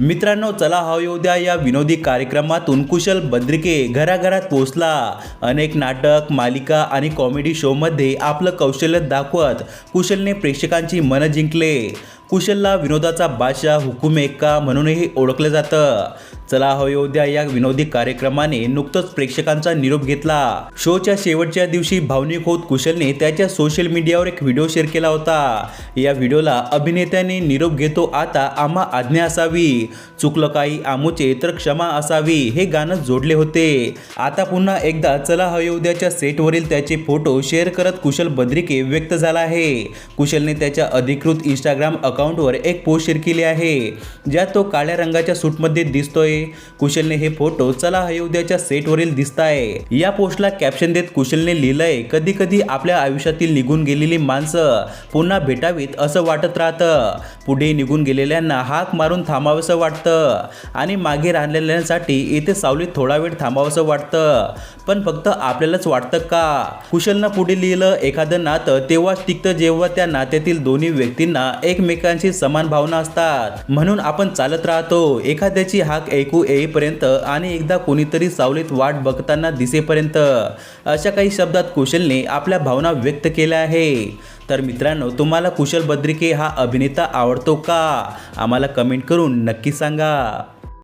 मित्रांनो चला हा योद्या या विनोदी कार्यक्रमातून. कुशल बद्रिके घराघरात पोचला अनेक नाटक मालिका आणि कॉमेडी शोमध्ये आपलं कौशल्य दाखवत कुशलने प्रेक्षकांची मनं जिंकले. कुशलला विनोदाचा बादशाह हुकुम एक्का म्हणूनही ओळखलं जातं. चला हो अयोध्या या विनोदी कार्यक्रमाने नुकतंच प्रेक्षकांचा निरोप घेतला. शोच्या शेवटच्या दिवशी भावनिक होत कुशलने त्याच्या सोशल मीडियावर एक व्हिडिओ शेअर केला होता. या व्हिडिओला अभिनेत्याने निरोप घेतो आता आम्हा आज्ञा असावी. चुकलं काही आमूचे तर क्षमा असावी हे गाणं जोडले होते. आता पुन्हा एकदा चला हो अयोध्याच्या उद्याच्या सेटवरील त्याचे फोटो शेअर करत कुशल बद्रिके व्यक्त झाला आहे. कुशलने त्याच्या अधिकृत इंस्टाग्राम अकाउंटवर एक पोस्ट शेअर केली आहे. ज्यात तो काळ्या रंगाच्या सूटमध्ये दिसतोय. कुशलने हे फोटो चला अयोध्याच्या सेटवरील दिसत आहे या पोस्टला कॅप्शन देत कुशलने लिहिलंय कधी कधी आपल्या आयुष्यातील निघून गेलेली माणसं पुन्हा भेटावीत असं वाटत राहतं. पुढे निघून गेलेल्यांना हाक मारून थांबावंसं वाटतं. आणि मागे राहिलेल्यांसाठी इथे सावलीत थोडा वेळ थांबावंसं वाटतं. पण फक्त आपल्यालाच वाटतं का? कुशलनं पुढे लिहिलं एखादं नातं तेव्हाच टिकतं जेव्हा त्या नात्यातील दोन्ही व्यक्तींना एकमेकांशी समान भावना असतात. म्हणून आपण चालत राहतो. एखाद्याची हाक ऐकू येईपर्यंत आणि एकदा कोणीतरी सावलीत वाट बघताना दिसेपर्यंत अशा काही शब्दात कुशलने आपल्या भावना व्यक्त केल्या आहे. तर मित्रांनो तुम्हाला कुशल बद्रिके हा अभिनेता आवडतो का? आम्हाला कमेंट करून नक्की सांगा.